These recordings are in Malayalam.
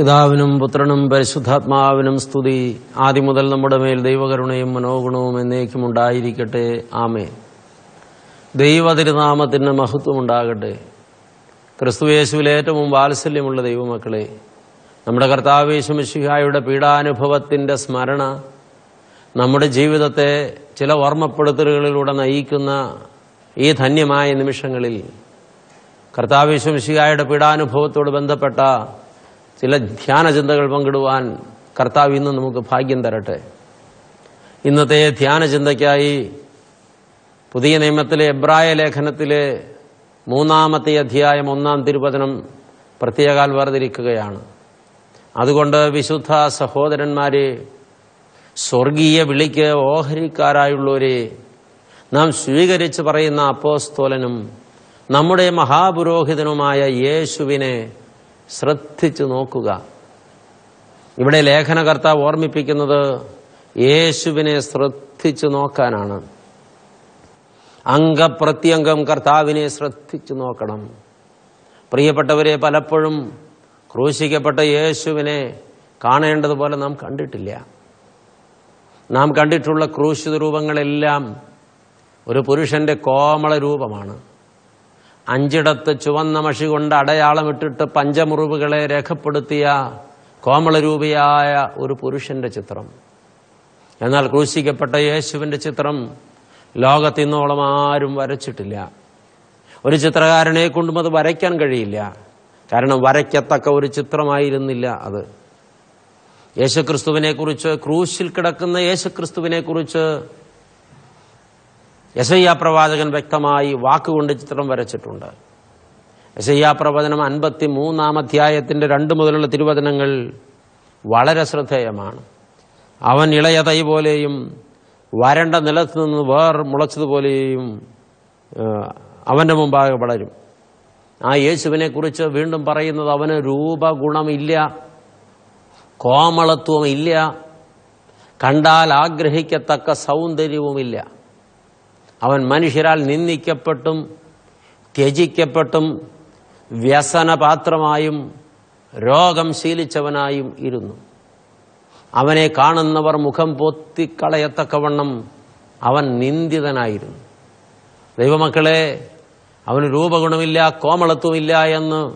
പിതാവിനും പുത്രനും പരിശുദ്ധാത്മാവിനും സ്തുതി. ആദ്യം മുതൽ നമ്മുടെ മേൽ ദൈവകരുണയും മനോഗുണവും എന്നേക്കും ഉണ്ടായിരിക്കട്ടെ. ആമേ ദൈവതിരുനാമത്തിന് മഹത്വം ഉണ്ടാകട്ടെ. ക്രിസ്തുയേശുവിൽ ഏറ്റവും വാത്സല്യമുള്ള ദൈവമക്കളെ നമ്മുടെ കർത്താവേശുമിഷിഹായുടെ പീഡാനുഭവത്തിന്റെ സ്മരണ നമ്മുടെ ജീവിതത്തെ ചില ഓർമ്മപ്പെടുത്തലുകളിലൂടെ നയിക്കുന്ന ഈ ധന്യമായ നിമിഷങ്ങളിൽ കർത്താവേശുമിഷിഹായുടെ പീഡാനുഭവത്തോട് ബന്ധപ്പെട്ട ചില ധ്യാന ചിന്തകൾ പങ്കിടുവാൻ കർത്താവ് ഇന്ന് നമുക്ക് ഭാഗ്യം തരട്ടെ. ഇന്നത്തെ ധ്യാന ചിന്തയ്ക്കായി പുതിയ നിയമത്തിലെ എബ്രായ ലേഖനത്തിലെ മൂന്നാമത്തെ അധ്യായം ഒന്നാം തിരുവചനം പ്രത്യേകാൽ വേർതിരിക്കുകയാണ്. അതുകൊണ്ട് വിശുദ്ധ സഹോദരന്മാരെ സ്വർഗീയ വിളിക്ക് ഓഹരിക്കാരായുള്ളവരെ നാം സ്വീകരിച്ച് പറയുന്ന അപ്പോസ്തോലനും നമ്മുടെ മഹാപുരോഹിതനുമായ യേശുവിനെ ശ്രദ്ധിച്ചു നോക്കുക. ഇവിടെ ലേഖനകർത്താവ് ഓർമ്മിപ്പിക്കുന്നത് യേശുവിനെ ശ്രദ്ധിച്ചു നോക്കാനാണ്. അംഗപ്രത്യംഗം കർത്താവിനെ ശ്രദ്ധിച്ചു നോക്കണം. പ്രിയപ്പെട്ടവരെ പലപ്പോഴും ക്രൂശിക്കപ്പെട്ട യേശുവിനെ കാണേണ്ടതുപോലെ നാം കണ്ടിട്ടില്ല. നാം കണ്ടിട്ടുള്ള ക്രൂശിത രൂപങ്ങളെല്ലാം ഒരു പുരുഷന്റെ കോമള രൂപമാണ്. അഞ്ചിടത്ത് ചുവന്ന മഷി കൊണ്ട് അടയാളമിട്ടിട്ട് പഞ്ചമുറിവുകളെ രേഖപ്പെടുത്തിയ കോമളരൂപിയായ ഒരു പുരുഷന്റെ ചിത്രം. എന്നാൽ ക്രൂശിക്കപ്പെട്ട യേശുവിന്റെ ചിത്രം ലോകത്തിന്നോളം ആരും വരച്ചിട്ടില്ല. ഒരു ചിത്രകാരനെ കൊണ്ടും അത് വരയ്ക്കാൻ കഴിയില്ല. കാരണം വരയ്ക്കത്തക്ക ഒരു ചിത്രമായിരുന്നില്ല അത്. യേശുക്രിസ്തുവിനെ കുറിച്ച് ക്രൂശിൽ കിടക്കുന്ന യേശുക്രിസ്തുവിനെ കുറിച്ച് യശയ്യ പ്രവാചകൻ വ്യക്തമായി വാക്കുകൊണ്ട് ചിത്രം വരച്ചിട്ടുണ്ട്. യശയ്യ പ്രവചനം അൻപത്തി മൂന്നാം അധ്യായത്തിന്റെ രണ്ട് മുതലുള്ള തിരുവചനങ്ങൾ വളരെ ശ്രദ്ധേയമാണ്. അവൻ ഇളയ തൈ പോലെയും വരണ്ട നിലത്ത് നിന്ന് വേർ മുളച്ചതുപോലെയും അവന്റെ മുമ്പാകെ വളരും. ആ യേശുവിനെ കുറിച്ച് വീണ്ടും പറയുന്നത് അവന് രൂപഗുണമില്ല കോമളത്വമില്ല കണ്ടാൽ ആഗ്രഹിക്കത്തക്ക സൗന്ദര്യവുമില്ല. അവൻ മനുഷ്യരാൽ നിന്ദിക്കപ്പെട്ടും ത്യജിക്കപ്പെട്ടും വ്യസനപാത്രമായും രോഗം ശീലിച്ചവനായും ഇരുന്നു. അവനെ കാണുന്നവർ മുഖം പൊത്തിക്കളയത്തക്കവണ്ണം അവൻ നിന്ദിതനായിരുന്നു. ദൈവമക്കളെ അവന് രൂപഗുണമില്ല കോമളത്വമില്ല എന്ന്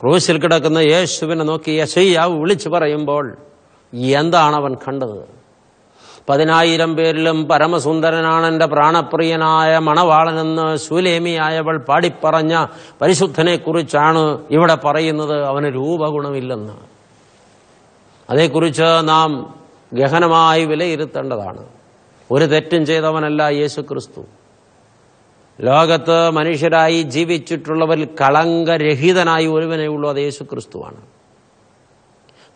ക്രൂശിൽ കിടക്കുന്ന യേശുവിനെ നോക്കി യശയ്യാവ് വിളിച്ചു പറയുമ്പോൾ എന്താണ് അവൻ കണ്ടത്? പതിനായിരം പേരിലും പരമസുന്ദരനാണ് എന്റെ പ്രാണപ്രിയനായ മണവാളനെന്ന് ശൂലേമിയായവൾ പാടിപ്പറഞ്ഞ പരിശുദ്ധനെക്കുറിച്ചാണ് ഇവിടെ പറയുന്നത്. അവന് രൂപഗുണമില്ലെന്ന്. അതേക്കുറിച്ച് നാം ഗഹനമായി വിലയിരുത്തേണ്ടതാണ്. ഒരു തെറ്റും ചെയ്തവനല്ല യേശു ക്രിസ്തു ലോകത്ത് മനുഷ്യരായി ജീവിച്ചിട്ടുള്ളവരിൽ കളങ്കരഹിതനായി ഒരുവനേ അത് യേശു ക്രിസ്തുവാണ്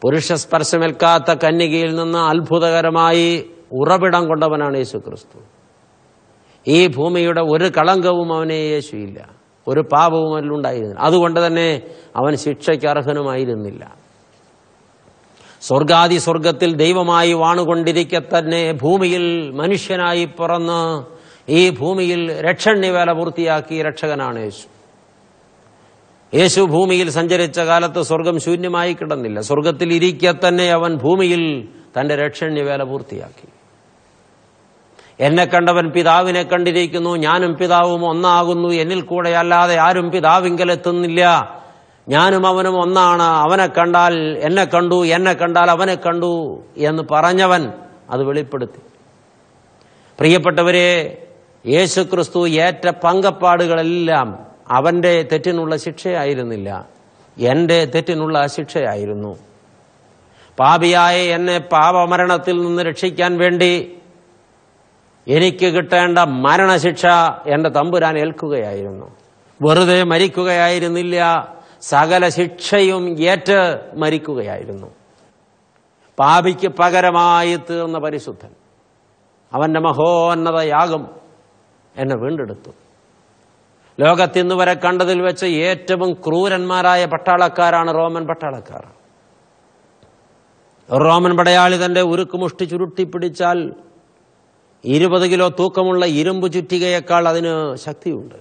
പുരുഷ സ്പർശമേൽക്കാത്ത കന്യകയിൽ നിന്ന് അത്ഭുതകരമായി ഉറവിടം കൊണ്ടവനാണ് യേശു ക്രിസ്തു ഈ ഭൂമിയുടെ ഒരു കളങ്കവും അവനെ യേശുയില്ല ഒരു പാപവും അതിലുണ്ടായിരുന്നില്ല അതുകൊണ്ട് തന്നെ അവൻ ശിക്ഷയ്ക്ക് അർഹനുമായിരുന്നില്ല. സ്വർഗാദി സ്വർഗത്തിൽ ദൈവമായി വാണുകൊണ്ടിരിക്കെ തന്നെ ഭൂമിയിൽ മനുഷ്യനായി പിറന്ന് ഈ ഭൂമിയിൽ രക്ഷണ്യവേല പൂർത്തിയാക്കി രക്ഷകനാണ് യേശു. യേശു ഭൂമിയിൽ സഞ്ചരിച്ച കാലത്ത് സ്വർഗം ശൂന്യമായി കിടന്നില്ല. സ്വർഗത്തിൽ ഇരിക്കെ തന്നെ അവൻ ഭൂമിയിൽ തന്റെ രക്ഷണ്യവേല പൂർത്തിയാക്കി. എന്നെ കണ്ടവൻ പിതാവിനെ കണ്ടിരിക്കുന്നു ഞാനും പിതാവും ഒന്നാകുന്നു എന്നിൽ കൂടെ അല്ലാതെ ആരും പിതാവിങ്കലെത്തുന്നില്ല ഞാനും അവനും ഒന്നാണ് അവനെ കണ്ടാൽ എന്നെ കണ്ടു എന്നെ കണ്ടാൽ അവനെ കണ്ടു എന്ന് പറഞ്ഞവൻ അത് വെളിപ്പെടുത്തി. പ്രിയപ്പെട്ടവരെ യേശുക്രിസ്തു ഏറ്റ പങ്കപ്പാടുകളെല്ലാം അവന്റെ തെറ്റിനുള്ള ശിക്ഷയായിരുന്നില്ല. എന്റെ തെറ്റിനുള്ള ശിക്ഷയായിരുന്നു പാപിയായ എന്നെ പാപമരണത്തിൽ നിന്ന് രക്ഷിക്കാൻ വേണ്ടി എനിക്ക് കിട്ടേണ്ട മരണശിക്ഷ എന്റെ തമ്പുരാൻ ഏൽക്കുകയായിരുന്നു. വെറുതെ മരിക്കുകയായിരുന്നില്ല. സകല ശിക്ഷയും ഏറ്റ് മരിക്കുകയായിരുന്നു. പാപിക്ക് പകരമായി തീർന്ന പരിശുദ്ധൻ. അവന്റെ മഹോന്നത യാഗം എന്നെ വീണ്ടെടുത്തു. ലോകത്തിന്ന് വരെ കണ്ടതിൽ വെച്ച് ഏറ്റവും ക്രൂരന്മാരായ പട്ടാളക്കാരാണ് റോമൻ പട്ടാളക്കാർ. റോമൻ പടയാളി തന്റെ ഉരുക്കുമുഷ്ടി ചുരുട്ടി പിടിച്ചാൽ ഇരുപത് കിലോ തൂക്കമുള്ള ഇരുമ്പ് ചുറ്റികയേക്കാൾ അതിന് ശക്തിയുണ്ട്.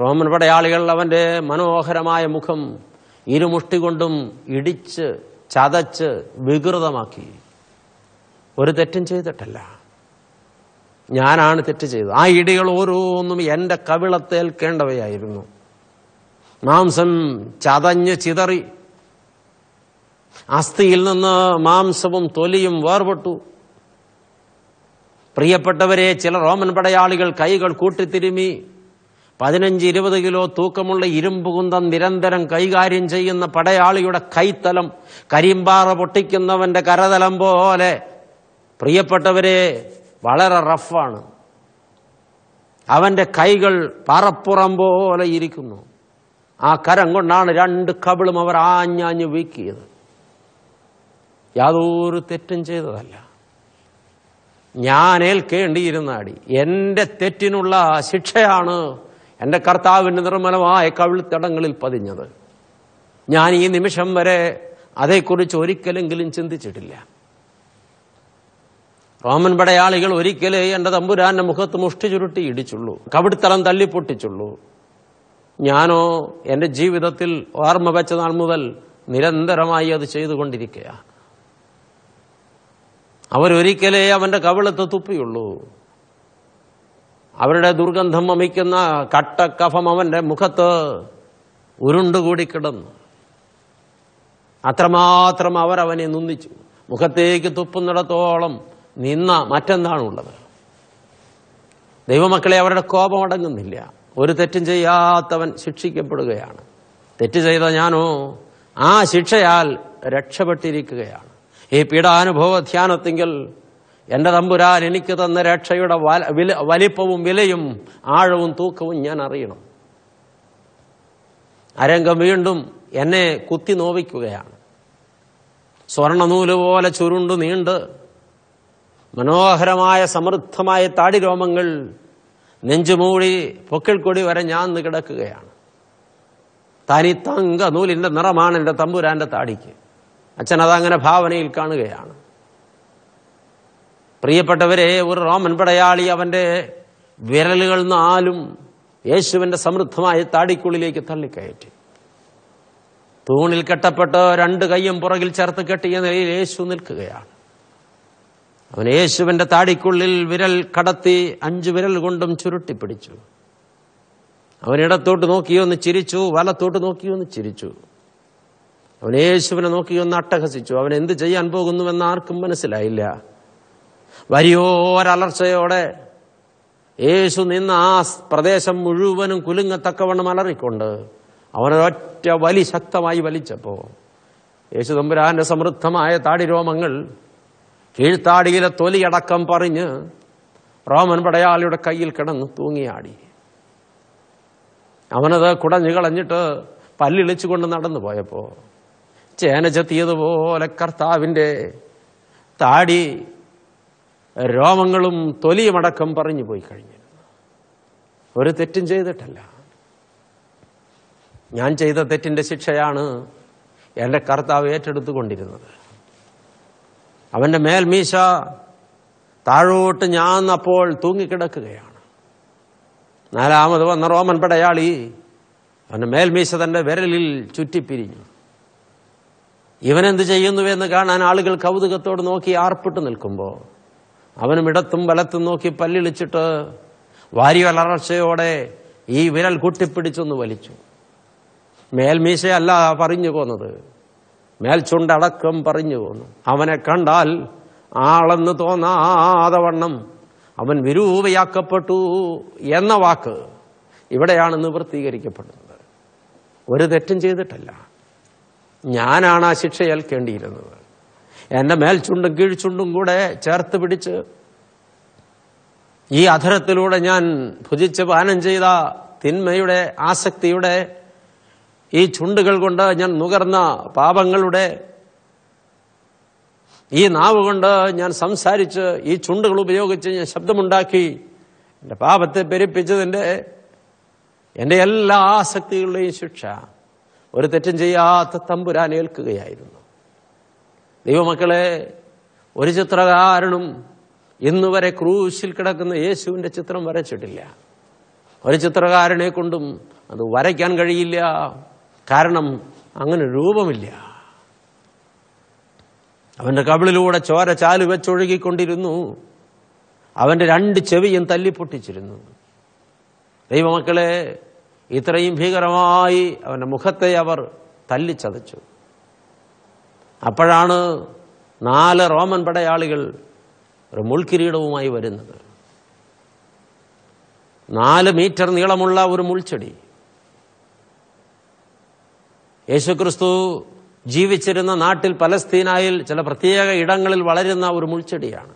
റോമൻ പടയാളികൾ അവന്റെ മനോഹരമായ മുഖം ഇരുമുഷ്ടി കൊണ്ടും ഇടിച്ച് ചതച്ച് വികൃതമാക്കി. ഒരു തെറ്റും ചെയ്തിട്ടല്ല. ഞാനാണ് തെറ്റ് ചെയ്തത്. ആ ഇടികൾ ഓരോന്നും എന്റെ കവിളത്തേൽക്കേണ്ടവയായിരുന്നു. മാംസം ചതഞ്ഞ് ചിതറി. അസ്ഥിയിൽ നിന്ന് മാംസവും തൊലിയും വേർപെട്ടു. പ്രിയപ്പെട്ടവരെ ചില റോമൻ പടയാളികൾ കൈകൾ കൂട്ടിത്തിരുമി. പതിനഞ്ച് ഇരുപത് കിലോ തൂക്കമുള്ള ഇരുമ്പ് നിരന്തരം കൈകാര്യം ചെയ്യുന്ന പടയാളിയുടെ കൈത്തലം കരിമ്പാറ പൊട്ടിക്കുന്നവന്റെ കരതലം പോലെ. പ്രിയപ്പെട്ടവരെ വളരെ റഫാണ്. അവന്റെ കൈകൾ പാറപ്പുറം പോലെ ഇരിക്കുന്നു. ആ കരം കൊണ്ടാണ് രണ്ട് കബിളും അവർ ആഞ്ഞാഞ്ഞ് വീക്കിയത്. യാതൊരു തെറ്റും ചെയ്തതല്ല. ഞാൻ ഏൽക്കേണ്ടിയിരുന്ന എന്റെ തെറ്റിനുള്ള ശിക്ഷയാണ് എന്റെ കർത്താവിന്റെ നിർമ്മലമായ കവിൾത്തടങ്ങളിൽ പതിഞ്ഞത്. ഞാൻ ഈ നിമിഷം വരെ അതേക്കുറിച്ച് ഒരിക്കലെങ്കിലും ചിന്തിച്ചിട്ടില്ല. റോമൻ പടയാളികൾ ഒരിക്കലേ എന്റെ തമ്പുരാന്റെ മുഖത്ത് മുഷ്ടി ചുരുട്ടി ഇടിച്ചുള്ളൂ. കവിടുത്തളം തള്ളിപ്പൊട്ടിച്ചുള്ളൂ ഞാനോ എന്റെ ജീവിതത്തിൽ ഓർമ്മ വെച്ച നാൾ മുതൽ നിരന്തരമായി അത് ചെയ്തുകൊണ്ടിരിക്കുകയാണ് അവരൊരിക്കലേ അവന്റെ കവിളത്ത് തുപ്പിയുള്ളൂ. അവരുടെ ദുർഗന്ധം വമിക്കുന്ന കട്ടക്കഫം അവന്റെ മുഖത്ത് ഉരുണ്ടുകൂടി കിടന്നു. അത്രമാത്രം അവരവനെ നിന്ദിച്ചു. മുഖത്തേക്ക് തുപ്പുന്നിടത്തോളം നിന്ന മറ്റെന്താണുള്ളത്? ദൈവമക്കളെ അവരുടെ കോപം അടങ്ങുന്നില്ല ഒരു തെറ്റും ചെയ്യാത്തവൻ ശിക്ഷിക്കപ്പെടുകയാണ്. തെറ്റ് ചെയ്ത ഞാനോ ആ ശിക്ഷയാൽ രക്ഷപ്പെട്ടിരിക്കുകയാണ്. ഈ പീഡാനുഭവ ധ്യാനത്തിങ്കിൽ എന്റെ തമ്പുരാൻ എനിക്ക് തന്ന രക്ഷയുടെ വലിപ്പവും വിലയും ആഴവും തൂക്കവും ഞാൻ അറിയണം. അരംഗം വീണ്ടും എന്നെ കുത്തി നോവിക്കുകയാണ്. സ്വർണനൂൽ പോലെ ചുരുണ്ട് നീണ്ട് മനോഹരമായ സമൃദ്ധമായ താടിരോമങ്ങൾ നെഞ്ചുമൂടി പൊക്കിൾക്കൊടി വരെ ഞാൻ കിടക്കുകയാണ്. തനി തങ്ക നൂലിന്റെ നിറമാണ് എന്റെ തമ്പുരാന്റെ താടിക്ക്. അച്ഛൻ അതങ്ങനെ ഭാവനയിൽ കാണുകയാണ്. പ്രിയപ്പെട്ടവരെ ഒരു റോമൻ പടയാളി അവന്റെ വിരലുകൾ നാലും യേശുവിന്റെ സമൃദ്ധമായ താടിക്കുള്ളിലേക്ക് തള്ളിക്കയറ്റി. തൂണിൽ കെട്ടപ്പെട്ട് രണ്ട് കൈയും പുറകിൽ ചേർത്ത് കെട്ടിയ നിലയിൽ യേശു നിൽക്കുകയാണ്. അവൻ യേശുവിന്റെ താടിക്കുള്ളിൽ വിരൽ കടത്തി അഞ്ചു വിരൽ കൊണ്ടും ചുരുട്ടിപ്പിടിച്ചു. അവൻ ഇടത്തോട്ട് നോക്കിയൊന്ന് ചിരിച്ചു വലത്തോട്ട് നോക്കിയൊന്ന് ചിരിച്ചു. അവൻ യേശുവിനെ നോക്കിയൊന്ന് അട്ടഹസിച്ചു. അവൻ എന്ത് ചെയ്യാൻ പോകുന്നുവെന്ന് ആർക്കും മനസ്സിലായില്ല. വരിയോരലർച്ചയോടെ യേശു നിന്ന് ആ പ്രദേശം മുഴുവനും കുലുങ്ങത്തക്കവണ്ണം അലറിക്കൊണ്ട് അവനൊരൊറ്റ വലി ശക്തമായി വലിച്ചപ്പോ യേശു തമ്പുരാന്റെ സമൃദ്ധമായ താടിരോമങ്ങൾ കീഴ്ത്താടിയിലെ തൊലിയടക്കം പറഞ്ഞ് റോമൻ പടയാളിയുടെ കയ്യിൽ കിടന്ന് തൂങ്ങിയാടി. അവനത് കുടഞ്ഞു കളഞ്ഞിട്ട് പല്ലിളിച്ചുകൊണ്ട് നടന്നു പോയപ്പോ ചേന ചെത്തിയതുപോലെ കർത്താവിന്റെ താടി രോമങ്ങളും തൊലിയുമടക്കം പറഞ്ഞു പോയി കഴിഞ്ഞിരുന്നു ഒരു തെറ്റും ചെയ്തിട്ടല്ല. ഞാൻ ചെയ്ത തെറ്റിന്റെ ശിക്ഷയാണ് എന്റെ കർത്താവ് ഏറ്റെടുത്തുകൊണ്ടിരുന്നത്. അവന്റെ മേൽമീശ താഴോട്ട് ഞാൻ അപ്പോൾ തൂങ്ങിക്കിടക്കുകയാണ്. നാലാമത് വന്ന റോമൻ പടയാളി അവന്റെ മേൽമീശ തന്റെ വിരലിൽ ചുറ്റിപ്പിരിഞ്ഞു. ഇവനെന്ത് ചെയ്യുന്നുവെന്ന് കാണാൻ ആളുകൾ കൗതുകത്തോട് നോക്കി ആർപ്പിട്ട് നിൽക്കുമ്പോൾ അവനും ഇടത്തും വലത്തും നോക്കി പല്ലിളിച്ചിട്ട് വാരിവലർച്ചയോടെ ഈ വിരൽ കൂട്ടിപ്പിടിച്ചൊന്ന് വലിച്ചു. മേൽമീശയല്ല പറഞ്ഞു പോന്നത് മേൽചുണ്ടടക്കം പറഞ്ഞു പോന്നു. അവനെ കണ്ടാൽ ആളെന്ന് തോന്നാതെ വണ്ണം. അവൻ വിരൂപയാക്കപ്പെട്ടു എന്ന വാക്ക് ഇവിടെയാണ് നിവൃത്തീകരിക്കപ്പെടുന്നത് ഒരു തെറ്റും ചെയ്തിട്ടല്ല. ഞാനാണ് ആ ശിക്ഷ ഏൽക്കേണ്ടിയിരുന്നത് എന്റെ മേൽച്ചുണ്ടും കീഴ്ചുണ്ടും കൂടെ ചേർത്ത് പിടിച്ച് ഈ അധരത്തിലൂടെ ഞാൻ ഭുജിച്ച് പാനം ചെയ്ത തിന്മയുടെ ആസക്തിയുടെ ഈ ചുണ്ടുകൾ കൊണ്ട് ഞാൻ നുകർന്ന പാപങ്ങളുടെ ഈ നാവ് കൊണ്ട് ഞാൻ സംസാരിച്ച് ഈ ചുണ്ടുകൾ ഉപയോഗിച്ച് ഞാൻ ശബ്ദമുണ്ടാക്കി. എന്റെ പാപത്തെ പെരുപ്പിച്ചതിന്റെ എന്റെ എല്ലാ ആസക്തികളുടെയും ശിക്ഷ ഒരു തെറ്റും ചെയ്യാത്ത തമ്പുരാൻ ഏൽക്കുകയായിരുന്നു. ദൈവമക്കളെ ഒരു ചിത്രകാരനും ഇന്നുവരെ ക്രൂശിൽ കിടക്കുന്ന യേശുവിന്റെ ചിത്രം വരച്ചിട്ടില്ല. ഒരു ചിത്രകാരനെ കൊണ്ടും അത് വരയ്ക്കാൻ കഴിയില്ല. കാരണം അങ്ങനെ രൂപമില്ല. അവന്റെ കവിളിലൂടെ ചോര ചാൽ വെച്ചൊഴുകിക്കൊണ്ടിരുന്നു. അവന്റെ രണ്ട് ചെവിയും തല്ലിപ്പൊട്ടിച്ചിരുന്നു. ദൈവമക്കളെ ഇത്രയും ഭീകരമായി അവന്റെ മുഖത്തെ അവർ തല്ലിച്ചതച്ചു. അപ്പോഴാണ് നാല് റോമൻ പടയാളികൾ ഒരു മുൾക്കിരീടവുമായി വരുന്നത്. നാല് മീറ്റർ നീളമുള്ള ഒരു മുൾച്ചെടി. യേശുക്രിസ്തു ജീവിച്ചിരുന്ന നാട്ടിൽ പലസ്തീനായിൽ ചില പ്രത്യേക ഇടങ്ങളിൽ വളരുന്ന ഒരു മുൾച്ചെടിയാണ്.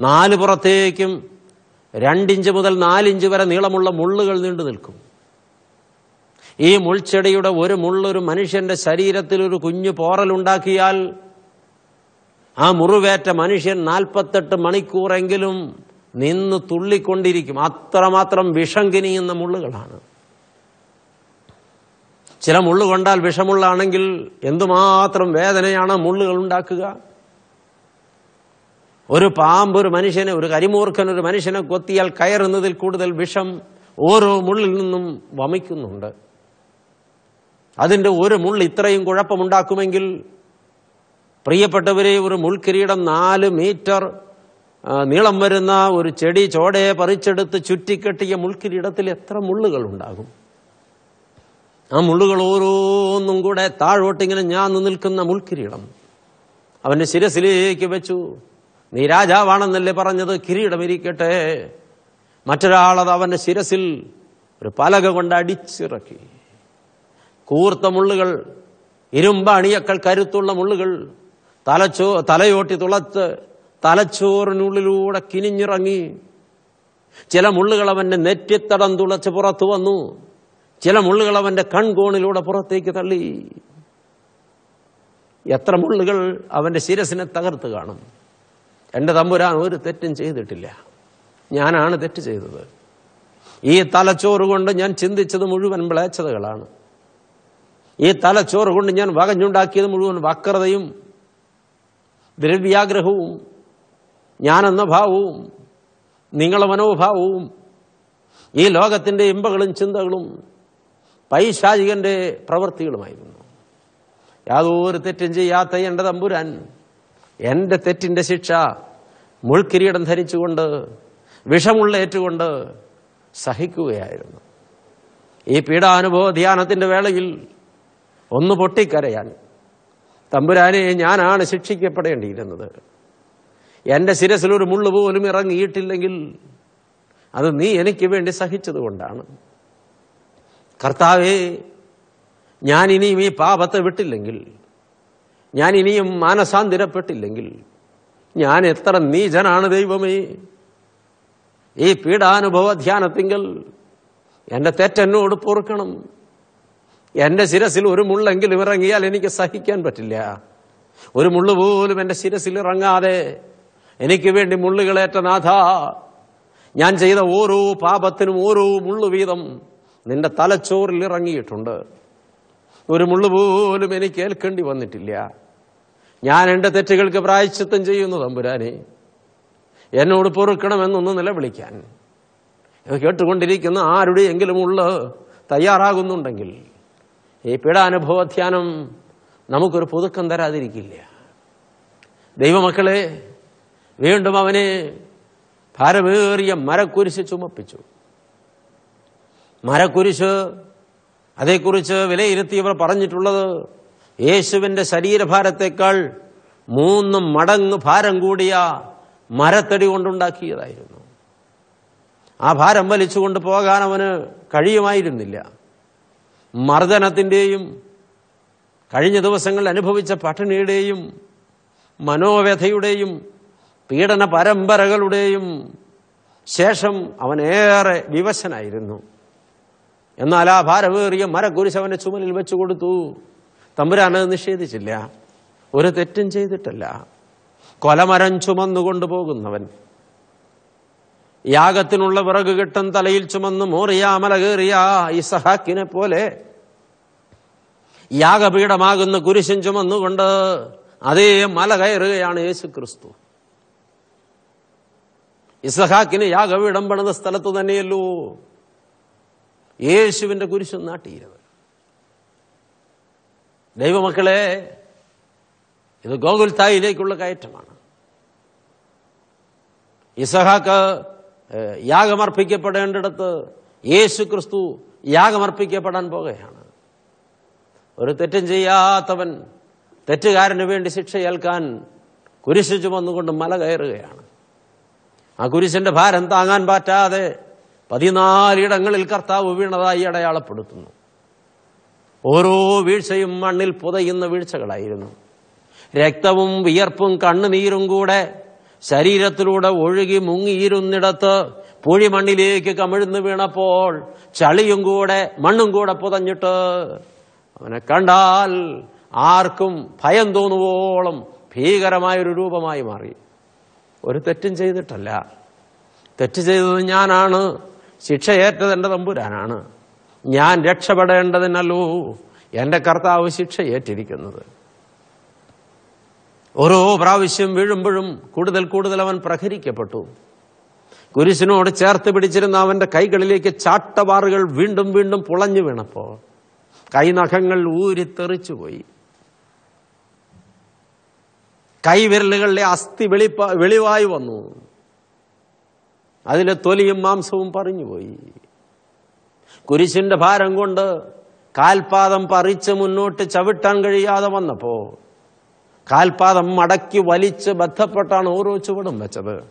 നാല് പുറത്തേക്കും രണ്ടിഞ്ച് മുതൽ നാലിഞ്ച് വരെ നീളമുള്ള മുള്ളുകൾ നീണ്ടു നിൽക്കും. ഈ മുൾച്ചെടിയുടെ ഒരു മുള്ളൊരു മനുഷ്യന്റെ ശരീരത്തിൽ ഒരു കുഞ്ഞു പോറലുണ്ടാക്കിയാൽ ആ മുറിവേറ്റ മനുഷ്യൻ നാൽപ്പത്തെട്ട് മണിക്കൂറെങ്കിലും നിന്ന് തുള്ളിക്കൊണ്ടിരിക്കും. അത്രമാത്രം വിഷം കിനിയുന്ന മുള്ളുകളാണ്. ചില മുള്ളു കൊണ്ടാൽ വിഷമുള്ളാണെങ്കിൽ എന്തുമാത്രം വേദനയാണ് മുള്ളുകൾ ഉണ്ടാക്കുക? ഒരു പാമ്പ് ഒരു മനുഷ്യനെ ഒരു കരിമൂർഖൻ ഒരു മനുഷ്യനെ കൊത്തിയാൽ കയറുന്നതിൽ കൂടുതൽ വിഷം ഓരോ മുള്ളിൽ നിന്നും വമിക്കുന്നുണ്ട്. അതിന്റെ ഒരു മുള്ള് ഇത്രയും കുഴപ്പമുണ്ടാക്കുമെങ്കിൽ പ്രിയപ്പെട്ടവരെ ഒരു മുൾക്കിരീടം നാല് മീറ്റർ നീളം വരുന്ന ഒരു ചെടി ചോടയെ പറിച്ചെടുത്ത് ചുറ്റിക്കെട്ടിയ മുൾക്കിരീടത്തിൽ എത്ര മുള്ളുകൾ ഉണ്ടാകും? ആ മുള്ളുകൾ ഓരോന്നും കൂടെ താഴോട്ടിങ്ങനെ ഞാൻ നിൽക്കുന്ന മുൾക്കിരീടം. അവന്റെ ശിരസിലേക്ക് വെച്ചു. നീ രാജാവാണെന്നല്ലേ പറഞ്ഞത്? കിരീടം ഇരിക്കട്ടെ. മറ്റൊരാളത് അവന്റെ ശിരസിൽ ഒരു പലക കൊണ്ട് അടിച്ചിറക്കി. കൂർത്ത മുള്ളുകൾ ഇരുമ്പ അണിയക്കൾ കരുത്തുള്ള മുള്ളുകൾ തലച്ചോ തലയോട്ടി തുളത്ത് തലച്ചോറിനുള്ളിലൂടെ കിനിഞ്ഞിറങ്ങി. ചില മുള്ളുകൾ അവന്റെ നെറ്റിത്തടം തുളച്ച് പുറത്തു വന്നു. ചില മുള്ളുകൾ അവന്റെ കൺകോണിലൂടെ പുറത്തേക്ക് തള്ളി. എത്ര മുള്ളുകൾ അവന്റെ ശിരസിനെ തകർത്ത് കാണും. എന്റെ തമ്പുരാൻ ഒരു തെറ്റും ചെയ്തിട്ടില്ല. ഞാനാണ് തെറ്റ് ചെയ്തത്. ഈ തലച്ചോറ് കൊണ്ട് ഞാൻ ചിന്തിച്ചത് മുഴുവൻ മ്ലേച്ഛതകളാണ്. ഈ തലച്ചോറ് കൊണ്ട് ഞാൻ വകഞ്ഞുണ്ടാക്കിയത് മുഴുവൻ വക്രതയും ദ്രവ്യാഗ്രഹവും ഞാനെന്ന ഭാവവും നിങ്ങളെ മനോഭാവവും ഈ ലോകത്തിന്റെ ഇമ്പകളും ചിന്തകളും പൈശാചികന്റെ പ്രവൃത്തികളുമായിരുന്നു. യാതൊരു തെറ്റും ചെയ്യാത്ത എന്റെ തമ്പുരാൻ എന്റെ തെറ്റിന്റെ ശിക്ഷ മുൾക്കിരീടം ധരിച്ചുകൊണ്ട് വിഷമുള്ളേറ്റുകൊണ്ട് സഹിക്കുകയായിരുന്നു. ഈ പീഡാനുഭവ ധ്യാനത്തിന്റെ വേളയിൽ ഒന്ന് പൊട്ടിക്കരയാൻ തമ്പുരാനെ ഞാനാണ് ശിക്ഷിക്കപ്പെടേണ്ടിയിരുന്നത്. എന്റെ ശിരസിലൊരു മുള്ളു പോലും ഇറങ്ങിയിട്ടില്ലെങ്കിൽ അത് നീ എനിക്ക് വേണ്ടി സഹിച്ചതുകൊണ്ടാണ്. കർത്താവേ ഞാൻ ഇനിയും ഈ പാപത്തെ വിട്ടില്ലെങ്കിൽ ഞാൻ ഇനിയും മാനസാന്തിരപ്പെട്ടില്ലെങ്കിൽ ഞാൻ എത്ര നീചനാണ് ദൈവമേ. ഈ പീഡാനുഭവ ധ്യാനത്തിങ്കൽ എന്റെ തെറ്റെന്നോട് പൊറുക്കണം. എന്റെ ശിരസിൽ ഒരു മുള്ളെങ്കിലും ഇറങ്ങിയാൽ എനിക്ക് സഹിക്കാൻ പറ്റില്ല. ഒരു മുള്ളു പോലും എന്റെ ശിരസിൽ ഇറങ്ങാതെ എനിക്ക് വേണ്ടി മുള്ളുകളേറ്റ നാഥ ഞാൻ ചെയ്ത ഓരോ പാപത്തിനും ഓരോ മുള്ളു വീതം നിന്റെ തലച്ചോറിൽ ഇറങ്ങിയിട്ടുണ്ട്. ഒരു മുള്ളു പോലും എനിക്ക് ഏൽക്കേണ്ടി വന്നിട്ടില്ല. ഞാൻ എന്റെ തെറ്റുകൾക്ക് പ്രായച്ചിത്തം ചെയ്യുന്നു തമ്പുരാനെ. എന്നോട് പൊറുക്കണമെന്നൊന്ന് നിലവിളിക്കാൻ. ഇത് കേട്ടുകൊണ്ടിരിക്കുന്ന ആരുടെയെങ്കിലും ഉള്ള തയ്യാറാകുന്നുണ്ടെങ്കിൽ ഈ പീഡാനുഭവ ധ്യാനം നമുക്കൊരു പുതുക്കം തരാതിരിക്കില്ല. ദൈവമക്കളെ വീണ്ടും അവനെ ഭാരമേറിയ മരക്കുരിശ് ചുമപ്പിച്ചു. മരക്കുരിശ് അതേക്കുറിച്ച് വിലയിരുത്തിയവർ പറഞ്ഞിട്ടുള്ളത് യേശുവിന്റെ ശരീരഭാരത്തേക്കാൾ മൂന്ന് മടങ്ങ് ഭാരം കൂടിയ മരത്തടി കൊണ്ടുണ്ടാക്കിയതായിരുന്നു. ആ ഭാരം വലിച്ചുകൊണ്ട് പോകാൻ അവന് കഴിയുമായിരുന്നില്ല. മർദ്ദനത്തിന്റെയും കഴിഞ്ഞ ദിവസങ്ങളിൽ അനുഭവിച്ച പട്ടിണിയുടെയും മനോവ്യഥയുടെയും പീഡന പരമ്പരകളുടെയും ശേഷം അവനേറെ വിവശനായിരുന്നു. എന്നാൽ ആ ഭാരമേറിയ മരക്കുരിശവന്റെ ചുമലിൽ വെച്ചു കൊടുത്തു. തമ്പുരാൻ അത് നിഷേധിച്ചില്ല. ഒരു തെറ്റും ചെയ്തിട്ടില്ല. കൊലമരം ചുമന്നുകൊണ്ടു പോകുന്നവൻ. യാഗത്തിനുള്ള വിറക് കിട്ടും തലയിൽ ചുമന്ന് മോറിയാമല കയറിയ ഇസഹാക്കിനെ പോലെ യാഗപീഠമാകുന്ന കുരിശൻ ചുമന്നുകൊണ്ട് അതേ മല കയറുകയാണ് യേശു ക്രിസ്തു ഇസഹാക്കിന് യാഗപീഠം പണിത സ്ഥലത്ത് തന്നെയല്ലോ. യേശുവിന്റെ കുരിശ് നാട്ടിയിരുന്നത്. ദൈവമക്കളെ ഇത് ഗോകുൽത്തായിലേക്കുള്ള കയറ്റമാണ്. ഇസഹാക്ക് യാഗമർപ്പിക്കപ്പെടേണ്ടിടത്ത് യേശു ക്രിസ്തു യാഗമർപ്പിക്കപ്പെടാൻ പോകുകയാണ് ഒരു തെറ്റും ചെയ്യാത്തവൻ തെറ്റുകാരന് വേണ്ടി ശിക്ഷ ഏൽക്കാൻ കുരിശ് ചുമന്നുകൊണ്ട് മല കയറുകയാണ്. ആ കുരിശിന്റെ ഭാരം താങ്ങാൻ പറ്റാതെ പതിനാലിടങ്ങളിൽ കർത്താവ് വീണതായി അടയാളപ്പെടുത്തുന്നു. ഓരോ വീഴ്ചയും മണ്ണിൽ പുതയുന്ന വീഴ്ചകളായിരുന്നു. രക്തവും വിയർപ്പും കണ്ണുനീരും കൂടെ ശരീരത്തിലൂടെ ഒഴുകി മുങ്ങിയിരുന്നിടത്ത് പൂഴിമണ്ണിലേക്ക് കമിഴ്ന്നു വീണപ്പോൾ ചളിയും കൂടെ മണ്ണും കൂടെ പുതഞ്ഞിട്ട് അവനെ കണ്ടാൽ ആർക്കും ഭയം തോന്നുവോളം ഭീകരമായൊരു രൂപമായി മാറി. ഒരു തെറ്റും ചെയ്തിട്ടല്ല. തെറ്റ് ചെയ്തത് ഞാനാണ്. ശിക്ഷയേറ്റത് എന്റെ തമ്പുരാനാണ്. ഞാൻ രക്ഷപ്പെടേണ്ടതിനല്ലോ. എന്റെ കർത്താവ് ശിക്ഷ ഏറ്റിരിക്കുന്നത് ഓരോ പ്രാവശ്യം വീഴുമ്പോഴും കൂടുതൽ കൂടുതൽ അവൻ പ്രഹരിക്കപ്പെട്ടു. കുരിശിനോട് ചേർത്ത് പിടിച്ചിരുന്ന അവന്റെ കൈകളിലേക്ക് ചാട്ടവാറുകൾ വീണ്ടും വീണ്ടും പുളഞ്ഞു വീണപ്പോ കൈനഖങ്ങൾ ഊരിത്തെറിച്ചുപോയി. കൈവിരലുകളിലെ അസ്ഥി വെളിപ്പ വെളിവായി വന്നു. അതിലെ തൊലിയും മാംസവും പറഞ്ഞുപോയി. കുരിശിന്റെ ഭാരം കൊണ്ട് കാൽപാദം പറിച്ച് മുന്നോട്ട് ചവിട്ടാൻ കഴിയാതെ വന്നപ്പോ കാൽപാദം മടക്കി വലിച്ച് ബന്ധപ്പെട്ടാണ് ഓരോ ചുവടും വെച്ചത്.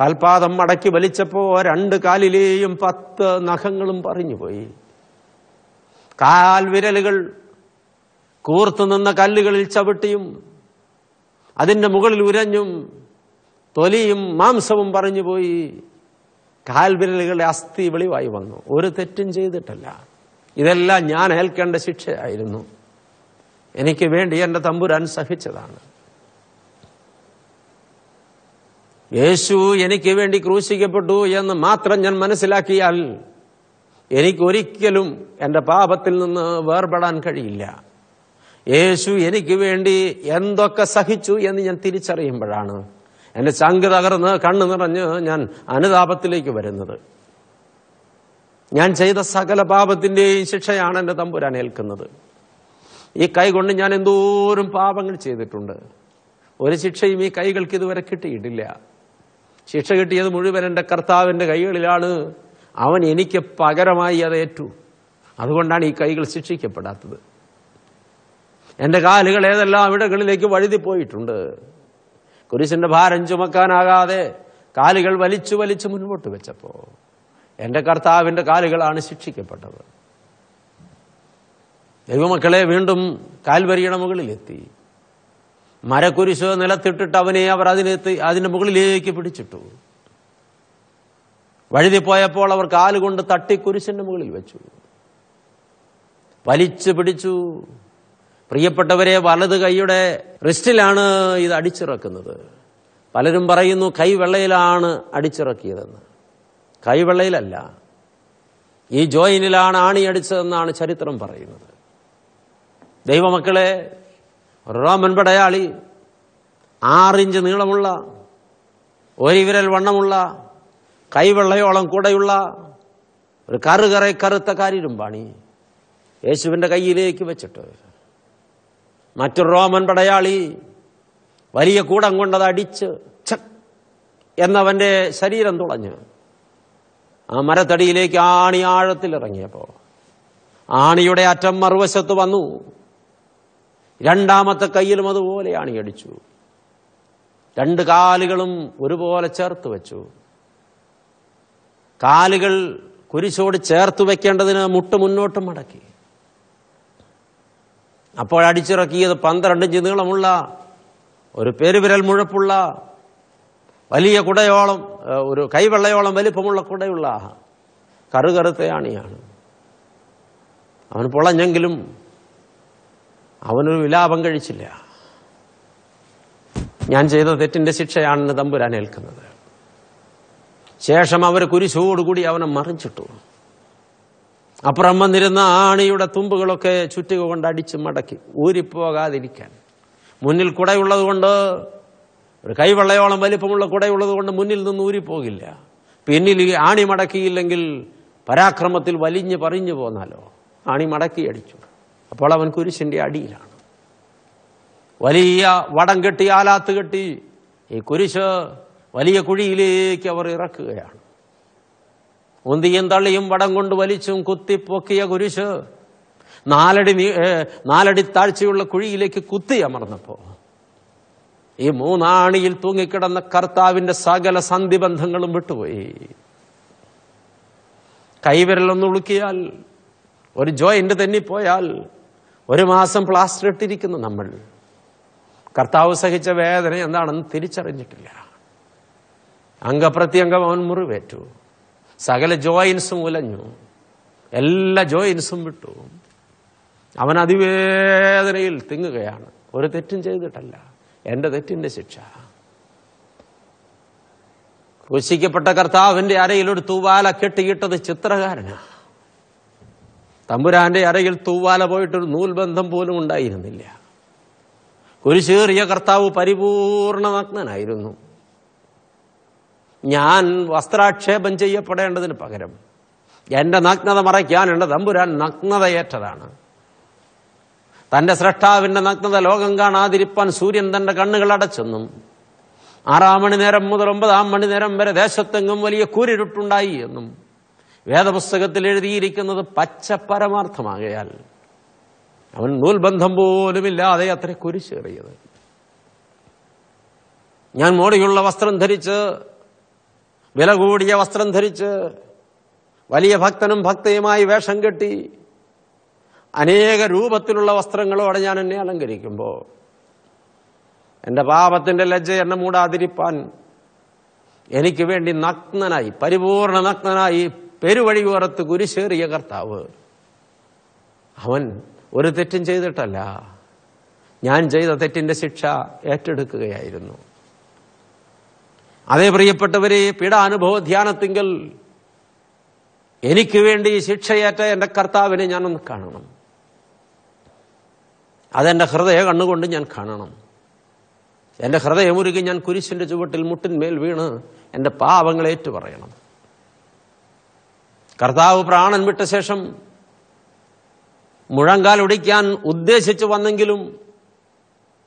കാൽപാദം മടക്കി വലിച്ചപ്പോ രണ്ട് കാലിലെയും പത്ത് നഖങ്ങളും പറഞ്ഞുപോയി. കാൽവിരലുകൾ കൂർത്തു നിന്ന കല്ലുകളിൽ ചവിട്ടിയും അതിന്റെ മുകളിൽ ഉരഞ്ഞും തൊലിയും മാംസവും പറഞ്ഞു പോയി. കാൽവിരലുകളുടെ അസ്ഥി വെളിവായി വന്നു. ഒരു തെറ്റും ചെയ്തിട്ടല്ല. ഇതെല്ലാം ഞാൻ ഏൽക്കേണ്ട ശിക്ഷയായിരുന്നു. എനിക്ക് വേണ്ടി എന്റെ തമ്പുരാൻ സഹിച്ചതാണ്. യേശു എനിക്ക് വേണ്ടി ക്രൂശിക്കപ്പെട്ടു എന്ന് മാത്രം ഞാൻ മനസ്സിലാക്കിയാൽ എനിക്കൊരിക്കലും എന്റെ പാപത്തിൽ നിന്ന് വേർപെടാൻ കഴിയില്ല. യേശു എനിക്ക് വേണ്ടി എന്തൊക്കെ സഹിച്ചു എന്ന് ഞാൻ തിരിച്ചറിയുമ്പോഴാണ് എന്റെ ചങ്ക് തകർന്ന് കണ്ണു നിറഞ്ഞ് ഞാൻ അനുതാപത്തിലേക്ക് വരുന്നത്. ഞാൻ ചെയ്ത സകല പാപത്തിന്റെയും ശിക്ഷയാണ് എന്റെ തമ്പുരാൻ ഏൽക്കുന്നത്. ഈ കൈ കൊണ്ട് ഞാൻ എന്തോരം പാപങ്ങൾ ചെയ്തിട്ടുണ്ട്. ഒരു ശിക്ഷയും ഈ കൈകൾക്ക് ഇതുവരെ കിട്ടിയിട്ടില്ല. ശിക്ഷ കിട്ടിയത് മുഴുവൻ എന്റെ കർത്താവിന്റെ കൈകളിലാണ്. അവൻ എനിക്ക് പകരമായി അത് ഏറ്റു. അതുകൊണ്ടാണ് ഈ കൈകൾ ശിക്ഷിക്കപ്പെടാത്തത്. എന്റെ കാലുകൾ ഏതെല്ലാം ഇടങ്ങളിലേക്ക് വഴുതി പോയിട്ടുണ്ട്. കുരിശിന്റെ ഭാരം ചുമക്കാനാകാതെ കാലുകൾ വലിച്ചു വലിച്ചു മുൻപോട്ട് വെച്ചപ്പോ എന്റെ കർത്താവിന്റെ കാലുകളാണ് ശിക്ഷിക്കപ്പെട്ടത്. ദൈവമക്കളെ വീണ്ടും കാൽവരിയുടെ മുകളിലെത്തി. മരക്കുരിശ് നിലത്തിട്ടിട്ട് അവനെ അവർ അതിനെത്തി അതിന്റെ മുകളിലേക്ക് പിടിച്ചിട്ടു. വഴുതി പോയപ്പോൾ അവർ കാലുകൊണ്ട് തട്ടി കുരിശിന്റെ മുകളിൽ വെച്ചു. വലിച്ചു പിടിച്ചു. പ്രിയപ്പെട്ടവരെ വലത് കൈയുടെ റിസ്റ്റിലാണ് ഇത് അടിച്ചിറക്കുന്നത്. പലരും പറയുന്നു കൈവെള്ളയിലാണ് അടിച്ചിറക്കിയതെന്ന്. കൈവെള്ളയിലല്ല ഈ ജോയിനിലാണ് ആണി അടിച്ചതെന്നാണ് ചരിത്രം പറയുന്നത്. ദൈവമക്കളെ റോമൻ പടയാളി ആറിഞ്ച് നീളമുള്ള ഒരു വിരൽ വണ്ണമുള്ള കൈവെള്ളയോളം കൂടെയുള്ള ഒരു കറുകറെ കറുത്ത കാരിരുമ്പാണി യേശുവിന്റെ കയ്യിലേക്ക് വെച്ചിട്ട് മറ്റൊരു റോമൻ പടയാളി വലിയ കൂടം കൊണ്ടത് അടിച്ച് എന്നവന്റെ ശരീരം തുളഞ്ഞ് ആ മരത്തടിയിലേക്ക് ആണി ആഴത്തിൽ ഇറങ്ങിയപ്പോ ആണിയുടെ അറ്റം മറുവശത്ത് വന്നു. രണ്ടാമത്തെ കയ്യിലും അതുപോലെ ആണിയടിച്ചു രണ്ട് കാലുകളും ഒരുപോലെ ചേർത്ത് വെച്ചു. കാലുകൾ കുരിശോട് ചേർത്ത് വെക്കേണ്ടതിന് മുട്ട് മുന്നോട്ടും മടക്കി. അപ്പോൾ അടിച്ചിറക്കിയത് പന്ത്രണ്ട് ഇഞ്ച് നീളമുള്ള ഒരു പെരുവിരൽ മുഴപ്പുള്ള വലിയ കുടയോളം ഒരു കൈവെള്ളയോളം വലിപ്പമുള്ള കുടയുള്ള കറുകറുത്ത ആണിയാണ് അവൻ പൊളഞ്ഞെങ്കിലും അവനൊരു വിലാപം കഴിച്ചില്ല. ഞാൻ ചെയ്ത തെറ്റിന്റെ ശിക്ഷയാണെന്ന് തമ്പുരാൻ ഏൽക്കുന്നത്. ശേഷം അവർ കുരിശോടുകൂടി അവനെ മറിച്ചിട്ടു. അപ്പുറം വന്നിരുന്ന ആണിയുടെ തുമ്പുകളൊക്കെ ചുറ്റുക കൊണ്ട് അടിച്ച് മടക്കി ഊരിപ്പോകാതിരിക്കാൻ. മുന്നിൽ കുടയുള്ളത് കൊണ്ട് ഒരു കൈവെള്ളയോളം വലിപ്പമുള്ള കുടയുള്ളത് കൊണ്ട് മുന്നിൽ നിന്ന് ഊരിപ്പോകില്ല. പിന്നിൽ ഈ ആണി മടക്കിയില്ലെങ്കിൽ പരാക്രമത്തിൽ വലിഞ്ഞു പറിഞ്ഞു പോന്നാലോ? ആണി മടക്കി അടിച്ചു. അപ്പോൾ അവൻ കുരിശിന്റെ അടിയിലാണ്. വലിയ വടം കെട്ടി ആലാത്ത് കെട്ടി ഈ കുരിശ് വലിയ കുഴിയിലേക്ക് അവർ ഇറക്കുകയാണ്. ഉന്തിയും തള്ളിയും വടം കൊണ്ട് വലിച്ചും കുത്തിപ്പൊക്കിയ കുരിശ്. നാലടി നാലടി താഴ്ചയുള്ള കുഴിയിലേക്ക് കുത്തി അമർന്നപ്പോ. ഈ മൂന്നാണിയിൽ തൂങ്ങിക്കിടന്ന കർത്താവിന്റെ സകല സന്ധിബന്ധങ്ങളും വിട്ടുപോയി. കൈവിരലൊന്ന് ഉളുക്കിയാൽ ഒരു ജോയിന്റ് തെന്നിപ്പോയാൽ ഒരു മാസം പ്ലാസ്റ്റർ ഇട്ടിരിക്കുന്നു നമ്മൾ. കർത്താവ് സഹിച്ച വേദന എന്താണെന്ന് തിരിച്ചറിഞ്ഞിട്ടില്ല. അംഗപ്രത്യംഗം അവൻ മുറിവേറ്റു. സകല ജോയിൻസും ഉലഞ്ഞു. എല്ലാ ജോയിൻസും വിട്ടു. അവൻ അതിവേദനയിൽ തിങ്ങുകയാണ്. ഒരു തെറ്റും ചെയ്തിട്ടല്ല. എന്റെ തെറ്റിന്റെ ശിക്ഷ. ക്രൂശിക്കപ്പെട്ട കർത്താവിന്റെ അരയിൽ ഒരു തൂവാല കെട്ടിയിട്ടത് ചിത്രകാരനാ. തമ്പുരാന്റെ അരയിൽ തൂവാല പോയിട്ടൊരു നൂൽബന്ധം പോലും ഉണ്ടായിരുന്നില്ല. കുരിശേറിയ കർത്താവ് പരിപൂർണ നഗ്നനായിരുന്നു. ഞാൻ വസ്ത്രാക്ഷേപം ചെയ്യപ്പെടേണ്ടതിന് പകരം എന്റെ നഗ്നത മറയ്ക്കാൻ എന്റെ തമ്പുരാൻ നഗ്നതയേറ്റതാണ്. തന്റെ സ്രഷ്ടാവിന്റെ നഗ്നത ലോകം കാണാതിരിപ്പാൻ സൂര്യൻ തന്റെ കണ്ണുകൾ അടച്ചെന്നും ആറാം മണി നേരം മുതൽ ഒമ്പതാം മണി നേരം വരെ ദേശത്തെങ്ങും വലിയ കൂരിരുട്ടുണ്ടായി എന്നും വേദപുസ്തകത്തിൽ എഴുതിയിരിക്കുന്നത് പച്ച പരമാർത്ഥമാകയാൽ അവൻ നൂൽബന്ധം പോലുമില്ലാതെ അത്ര കുരിശേറിയത്. ഞാൻ മോടിയുള്ള വസ്ത്രം ധരിച്ച് വില കൂടിയ വസ്ത്രം ധരിച്ച് വലിയ ഭക്തനും ഭക്തയുമായി വേഷം കെട്ടി അനേക രൂപത്തിലുള്ള വസ്ത്രങ്ങളോടെ ഞാൻ എന്നെ അലങ്കരിക്കുമ്പോൾ എന്റെ പാപത്തിന്റെ ലജ്ജ എന്നെ മൂടാതിരിപ്പാൻ എനിക്ക് വേണ്ടി നഗ്നനായി പരിപൂർണ നഗ്നനായി പെരുവഴി ഓരത്ത് കുരിശേറിയ കർത്താവ്. അവൻ ഒരു തെറ്റും ചെയ്തിട്ടല്ല. ഞാൻ ചെയ്ത തെറ്റിന്റെ ശിക്ഷ ഏറ്റെടുക്കുകയായിരുന്നു. അതേ പ്രിയപ്പെട്ടവരെ പീഡാനുഭവ ധ്യാനത്തിങ്കൽ. എനിക്ക് വേണ്ടി ശിക്ഷയേറ്റ എന്റെ കർത്താവിനെ ഞാനൊന്ന് കാണണം. അതെന്റെ ഹൃദയ കണ്ണുകൊണ്ട് ഞാൻ കാണണം. എന്റെ ഹൃദയമുരുകി ഞാൻ കുരിശിന്റെ ചുവട്ടിൽ മുട്ടിന്മേൽ വീണ് എന്റെ പാപങ്ങൾ ഏറ്റുപറയണം. കർത്താവ് പ്രാണൻ വിട്ട ശേഷം മുഴങ്കാൽ ഒടിക്കാൻ ഉദ്ദേശിച്ചു വന്നെങ്കിലും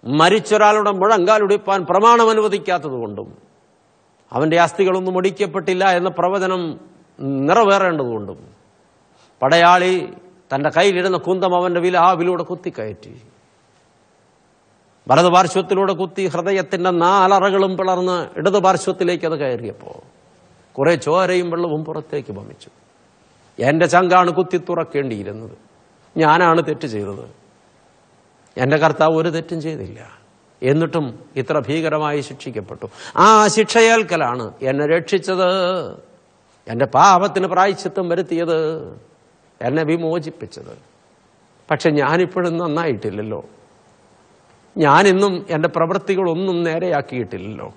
മരിച്ചൊരാളുടെ മുഴങ്കാൽ ഒടിപ്പാൻ പ്രമാണം അനുവദിക്കാത്തതുകൊണ്ടും അവന്റെ അസ്ഥികളൊന്നും ഒടിക്കപ്പെട്ടില്ല എന്ന പ്രവചനം നിറവേറേണ്ടതുകൊണ്ടും പടയാളി തന്റെ കയ്യിലിടുന്ന കുന്തം അവന്റെ വിലാവിലൂടെ കുത്തിക്കയറ്റി. വലതുപാർശ്വത്തിലൂടെ കുത്തി ഹൃദയത്തിന്റെ നാലറകളും പിളർന്ന് ഇടതുപാർശ്വത്തിലേക്ക് അത് കയറിയപ്പോ കുറെ ചോരയും വെള്ളവും പുറത്തേക്ക് വമിച്ചു. എന്റെ ചങ്കാണ് കുത്തി തുറക്കേണ്ടിയിരുന്നത്. ഞാനാണ് തെറ്റ് ചെയ്തത്. എന്റെ കർത്താവ് ഒരു തെറ്റും ചെയ്തില്ല. എന്നിട്ടും ഇത്ര ഭീകരമായി ശിക്ഷിക്കപ്പെട്ടു. ആ ശിക്ഷയേൽക്കലാണ് എന്നെ രക്ഷിച്ചത്. എന്റെ പാപത്തിന് പ്രായച്ചിത്തം വരുത്തിയത്. എന്നെ വിമോചിപ്പിച്ചത്. പക്ഷെ ഞാനിപ്പോഴും നന്നായിട്ടില്ലല്ലോ. ഞാനിന്നും എന്റെ പ്രവൃത്തികളൊന്നും നേരെയാക്കിയിട്ടില്ലല്ലോ.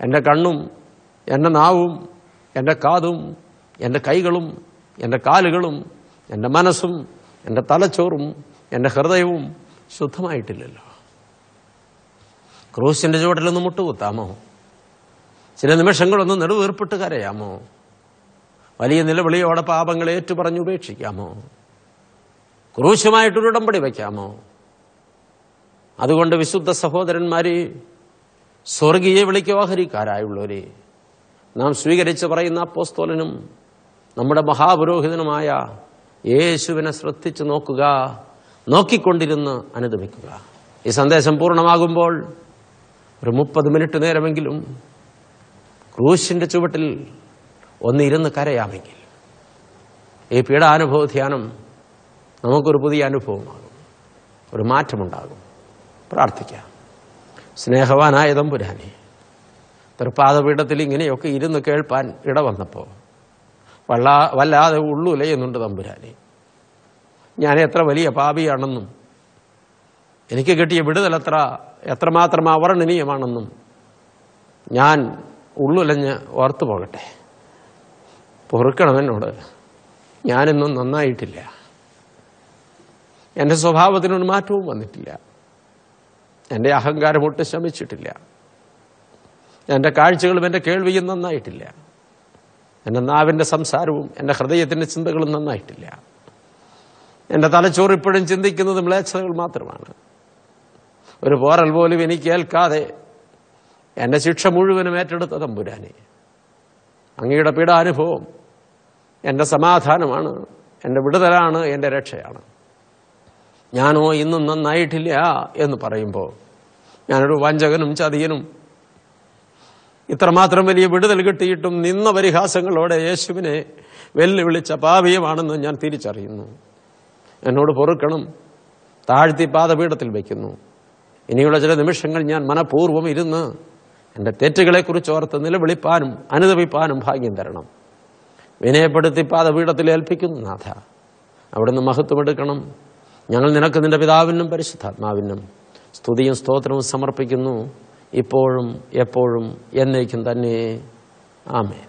എന്റെ കണ്ണും എന്റെ നാവും എന്റെ കാതും എന്റെ കൈകളും എന്റെ കാലുകളും എന്റെ മനസ്സും എന്റെ തലച്ചോറും എന്റെ ഹൃദയവും ശുദ്ധമായിട്ടില്ലല്ലോ. ക്രൂശിന്റെ ചുവട്ടിലൊന്ന് മുട്ടുകുത്താമോ? ചില നിമിഷങ്ങളൊന്ന് നെടുവേർപ്പിട്ട് കരയാമോ വലിയ നിലവിളിയോടെ പാപങ്ങൾ ഏറ്റുപറഞ്ഞ് ഉപേക്ഷിക്കാമോ? ക്രൂശമായിട്ടൊരു ഉടമ്പടി വയ്ക്കാമോ? അതുകൊണ്ട് വിശുദ്ധ സഹോദരന്മാര് സ്വർഗീയ വിളിക്കോഹരിക്കാരായുള്ളവരെ നാം സ്വീകരിച്ച് പറയുന്ന അപ്പോസ്തോലനും നമ്മുടെ മഹാപുരോഹിതനുമായ യേശുവിനെ ശ്രദ്ധിച്ചു നോക്കുക നോക്കിക്കൊണ്ടിരുന്ന് അനുദമിക്കുക ഈ സന്ദേശം പൂർണമാകുമ്പോൾ ഒരു മുപ്പത് മിനിറ്റ് നേരമെങ്കിലും ക്രൂശിന്റെ ചുവട്ടിൽ ഒന്നിരുന്ന് കരയാമെങ്കിൽ ഈ പീഡാനുഭവ ധ്യാനം നമുക്കൊരു പുതിയ അനുഭവമാകും. ഒരു മാറ്റമുണ്ടാകും. പ്രാർത്ഥിക്കാം. സ്നേഹവാനായ തമ്പുരാനെ തൃപ്പാദപീഠത്തിൽ ഇങ്ങനെയൊക്കെ ഇരുന്ന് കേൾപ്പാൻ ഇടവന്നപ്പോൾ വള്ള വല്ലാതെ ഉള്ളൂലേ എന്നുണ്ട് തമ്പുരാനെ. ഞാൻ എത്ര വലിയ പാപിയാണെന്നും എനിക്ക് കിട്ടിയ വിടുതലത്ര എത്രമാത്രം അവർണനീയമാണെന്നും ഞാൻ ഉള്ളുലഞ്ഞ് ഓർത്തു പോകട്ടെ. പൊറുക്കണം എന്നോട് ഞാനിന്നും നന്നായിട്ടില്ല. എന്റെ സ്വഭാവത്തിനൊരു മാറ്റവും വന്നിട്ടില്ല. എന്റെ അഹങ്കാരം ഒട്ടും ശമിച്ചിട്ടില്ല. എന്റെ കാഴ്ചകളും എന്റെ കേൾവിയും നന്നായിട്ടില്ല. എന്റെ നാവിന്റെ സംസാരവും എന്റെ ഹൃദയത്തിന്റെ ചിന്തകളും നന്നായിട്ടില്ല. എന്റെ തലച്ചോറ് ഇപ്പോഴും ചിന്തിക്കുന്നത് മ്ലേച്ഛതകൾ മാത്രമാണ്. ഒരു പോറൽ പോലും എനിക്ക് ഏൽക്കാതെ എന്റെ ശിക്ഷ മുഴുവനും ഏറ്റെടുത്ത തമ്പുരാനെ അങ്ങയുടെ പീഡാനുഭവം എന്റെ സമാധാനമാണ് എന്റെ വിടുതലാണ് എന്റെ രക്ഷയാണ്. ഞാനോ ഇന്നും നന്നായിട്ടില്ല എന്ന് പറയുമ്പോൾ ഞാനൊരു വഞ്ചകനും ചതിയനും. ഇത്രമാത്രം വലിയ വിടുതൽ കിട്ടിയിട്ടും നിന്ന പരിഹാസങ്ങളോടെ യേശുവിനെ വെല്ലുവിളിച്ച പാവിയമാണെന്ന് ഞാൻ തിരിച്ചറിയുന്നു. എന്നോട് പൊറുക്കണം താഴ്ത്തി പാതപീഠത്തിൽ വയ്ക്കുന്നു. ഇനിയുള്ള ചില നിമിഷങ്ങൾ ഞാൻ മനഃപൂർവം ഇരുന്ന് എന്റെ തെറ്റുകളെക്കുറിച്ച് ഓർത്ത് നിലവിളിപ്പാനും അനുദപിപ്പാനും ഭാഗ്യം തരണം. വിനയപ്പെടുത്തി പാദപീഠത്തിൽ ഏൽപ്പിക്കുന്നു നാഥ. അവിടുന്ന് മഹത്വമെടുക്കണം ഞങ്ങൾ നിനക്ക് നിന്റെ പിതാവിനും പരിശുദ്ധാത്മാവിനും സ്തുതിയും സ്തോത്രവും സമർപ്പിക്കുന്നു. ഇപ്പോഴും എപ്പോഴും എന്നേക്കും തന്നെ. ആമേ